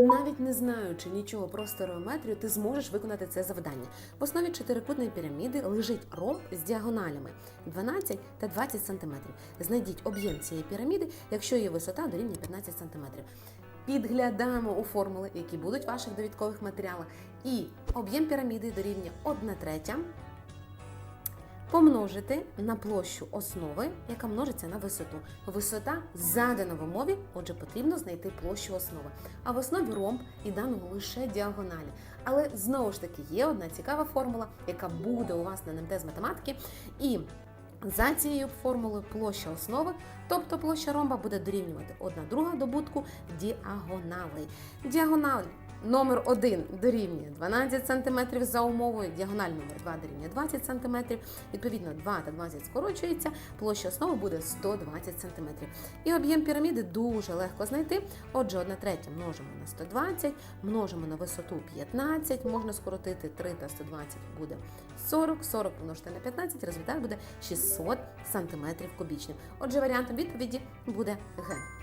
Навіть не знаючи нічого про стереометрію, ти зможеш виконати це завдання. В основі чотирикутної піраміди лежить ромб з діагоналями 12 та 20 см. Знайдіть об'єм цієї піраміди, якщо її висота дорівнює 15 см. Підглядаємо у формули, які будуть в ваших довідкових матеріалах. І об'єм піраміди дорівнює 1 третя помножити на площу основи, яка множиться на висоту. Висота задана в умові, отже, потрібно знайти площу основи. А в основі ромб і даного лише діагоналі. Але знову ж таки є одна цікава формула, яка буде у вас на НМТ з математики. І за цією формулою площа основи, тобто площа ромба, буде дорівнювати 1 друга добутку діагоналей. Діагональ номер 1 дорівнює 12 см за умовою, діагональ номер 2 дорівнює 20 см. Відповідно, 2 та 20 скорочується, площа основи буде 120 см. І об'єм піраміди дуже легко знайти. Отже, 1 третя множимо на 120, множимо на висоту 15, можна скоротити 3 та 120 буде 40, 40 помножити на 15, результат буде 600 см кубічним. Отже, варіантом відповіді буде Г.